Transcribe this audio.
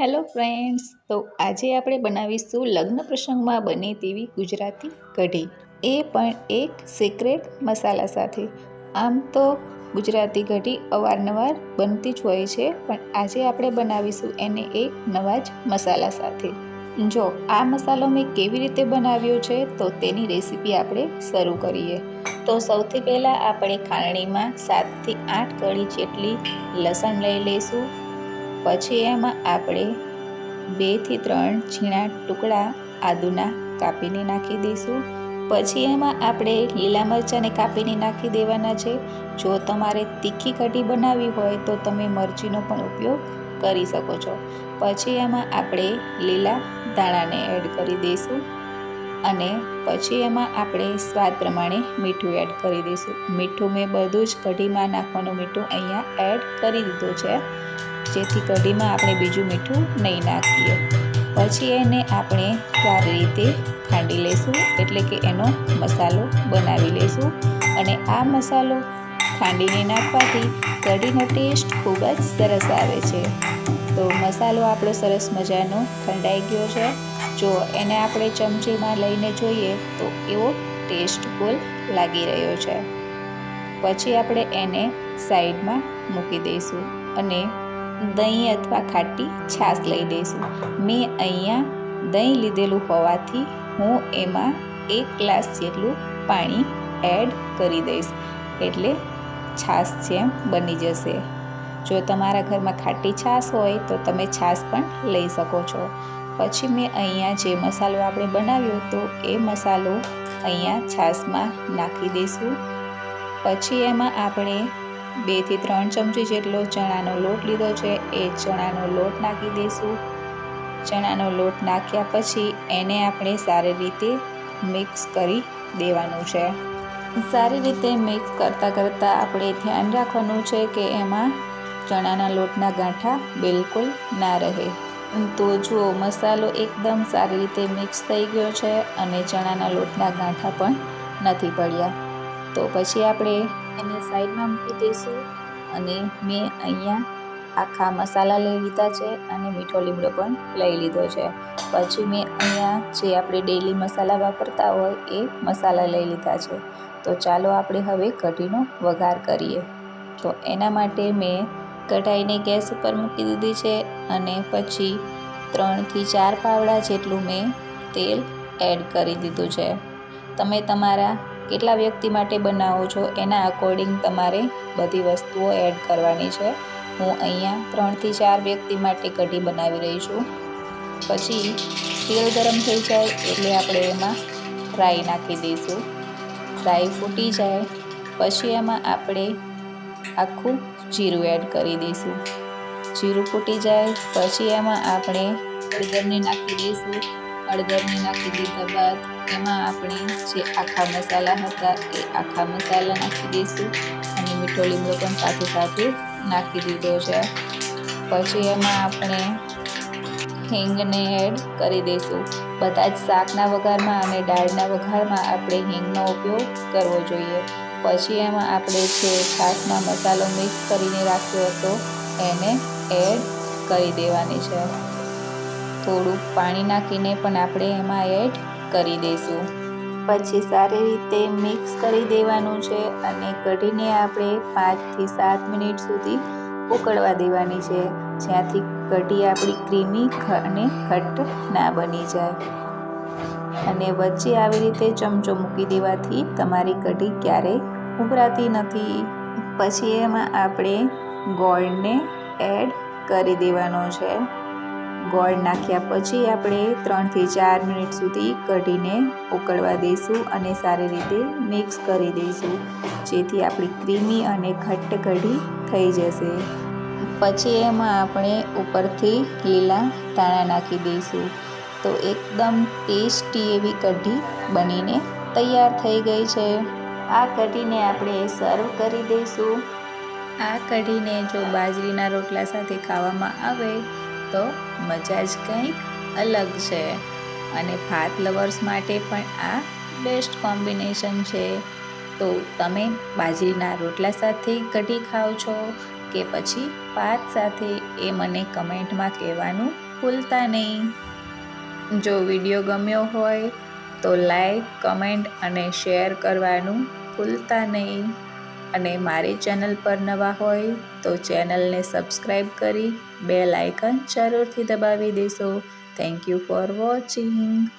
Hello friends તો આજે આપણે બનાવીશું લગ્ન પ્રસંગમાં બને તેવી ગુજરાતી કઢી. એ પણ એક સિક્રેટ મસાલા સાથે. આમ તો ગુજરાતી કઢી અવારનવાર બનતી જ હોય છે, પણ આજે આપણે બનાવીશું એને એક નવા જ મસાલા સાથે. જો આ મસાલો મેં કેવી રીતે બનાવ્યો છે, તો તેની રેસીપી આપણે શરૂ કરીએ. તો સૌથી પહેલાં આપણે ખાંડણીમાં સાતથી આઠ કળી જેટલી લસણ લઈ લઈશું. પછી એમાં આપણે બેથી ત્રણ ઝીણા ટુકડા આદુના કાપીને નાખી દઈશું. પછી એમાં આપણે લીલા મરચાંને કાપીને નાખી દેવાના છે. જો તમારે તીખી કઢી બનાવવી હોય તો તમે મરચીનો પણ ઉપયોગ કરી શકો છો. પછી એમાં આપણે લીલા દાણાને એડ કરી દઈશું. અને પછી એમાં આપણે સ્વાદ પ્રમાણે મીઠું એડ કરી દઈશું. મીઠું મેં બધું જ કઢીમાં નાખવાનું મીઠું અહીંયા એડ કરી દીધું છે. જેથી કઢીમાં આપણે બીજું મીઠું નહીં નાખીએ. પછી એને આપણે સારી રીતે ખાંડી લઈશું એટલે કે એનો મસાલો બનાવી લઈશું અને આ મસાલો ખાંડીને નાખવાથી કઢીનો ટેસ્ટ ખૂબ જ સરસ આવે છે. તો મસાલો આપણો સરસ મજાનો ખંડાઈ ગયો છે. જો એને આપણે ચમચીમાં લઈને જોઈએ, તો એવો ટેસ્ટફુલ લાગી રહ્યો છે. પછી આપણે એને સાઈડમાં મૂકી દઈશું અને દહીં અથવા ખાટી છાશ લઈ દઈશું. મેં અહીંયા દહીં લીધેલું હોવાથી હું એમાં એક ગ્લાસ જેટલું પાણી એડ કરી દઈશ. એટલે છાશ જેમ બની જશે. જો તમારા ઘરમાં ખાટી છાશ હોય તો તમે છાશ પણ લઈ શકો છો. પછી મેં અહીંયા જે મસાલો આપણે બનાવ્યો તો એ મસાલો અહીંયા છાશમાં નાખી દઈશું. પછી એમાં આપણે બેથી ત્રણ ચમચી જેટલો ચણાનો લોટ લીધો છે. એ ચણાનો લોટ નાખી દઈશું ચણાનો લોટ નાખ્યા પછી એને આપણે સારી રીતે મિક્સ કરી દેવાનું છે. સારી રીતે મિક્સ કરતાં કરતાં આપણે ધ્યાન રાખવાનું છે કે એમાં ચણાના લોટના ગાંઠા બિલકુલ ના રહે. તો જુઓ, મસાલો એકદમ સારી રીતે મિક્સ થઈ ગયો છે અને ચણાના લોટના ગાંઠા પણ નથી પડ્યા. તો પછી આપણે એને સાઈડમાં મૂકી દઈશું અને મેં અહીંયા આખા મસાલા લઈ લીધા છે અને મીઠો લીમડો પણ લઈ લીધો છે. પછી મેં અહીંયા જે આપણે ડેઈલી મસાલા વાપરતા હોય એ મસાલા લઈ લીધા છે. તો ચાલો આપણે હવે કઢીનો વઘાર કરીએ. તો એના માટે મેં કઢાઈને ગેસ ઉપર મૂકી દીધી છે અને પછી ત્રણથી ચાર પાવડા જેટલું મેં તેલ એડ કરી દીધું છે. તમે તમારા કેટલા વ્યક્તિ માટે બનાવો છો એના અકોર્ડિંગ તમારે બધી વસ્તુઓ એડ કરવાની છે. હું અહીંયા ત્રણથી ચાર વ્યક્તિ માટે કઢી બનાવી રહી છું. પછી તેલ ગરમ થઈ જાય એટલે આપણે એમાં રાઈ નાખી દઈશું. રાઈ ફૂટી જાય પછી એમાં આપણે આખું જીરું એડ કરી દઈશું. જીરું ફૂટી જાય પછી એમાં આપણે હળદરને નાખી દઈશું. હળદરને નાખી દીધા બાદ એમાં આપણે જે આખા મસાલા હતા એ આખા મસાલા નાખી દઈશું અને મીઠો લીમડો પણ સાથે સાથે નાખી દીધો છે. પછી એમાં આપણે હિંગને એડ કરી દઈશું. બધા જ શાકના વઘારમાં અને દાળના વઘારમાં આપણે હિંગનો ઉપયોગ કરવો જોઈએ. પછી એમાં આપણે જે છાશમાં મસાલો મિક્સ કરીને રાખ્યો હતો એને એડ કરી દેવાની છે. થોડુંક પાણી નાખીને પણ આપણે એમાં એડ કરી દઈશું. પછી સારી રીતે મિક્સ કરી દેવાનું છે અને કઢીને આપણે પાંચથી સાત મિનિટ સુધી ઉકળવા દેવાની છે, જ્યાંથી કઢી આપણી ક્રીમી અને ઘટ્ટ ના બની જાય. અને વચ્ચે આવી રીતે ચમચો મૂકી દેવાથી તમારી કઢી ક્યારેય ઉભરાતી નથી. પછી એમાં આપણે ગોળને એડ કરી દેવાનો છે. ગોળ નાખ્યા પછી આપણે ત્રણથી ચાર મિનિટ સુધી કઢીને ઉકળવા દઈશું અને સારી રીતે મિક્સ કરી દઈશું, જેથી આપણી ક્રીમી અને ઘટ્ટ કઢી થઈ જશે. પછી એમાં આપણે ઉપરથી લીલા ધાણા નાખી દઈશું. તો એકદમ ટેસ્ટી એવી કઢી બનીને તૈયાર થઈ ગઈ છે. આ કઢીને આપણે સર્વ કરી દઈશું. આ કઢીને જો બાજરીના રોટલા સાથે ખાવામાં આવે તો મજા જ કંઈક અલગ છે. અને ભાત લવર્સ માટે પણ આ બેસ્ટ કોમ્બિનેશન છે. તો તમે બાજરીના રોટલા સાથે કઢી ખાઓ છો કે પછી ભાત સાથે એ મને કમેન્ટમાં કહેવાનું ભૂલતા નહીં. જો વીડિયો ગમ્યો હોય તો લાઈક કમેન્ટ અને શેર કરવાનું ભૂલતા નહીં. અને મારી ચેનલ પર નવા હોય તો ચેનલને સબસ્ક્રાઈબ કરી બે લાઇકન જરૂરથી દબાવી દેશો. Thank you for watching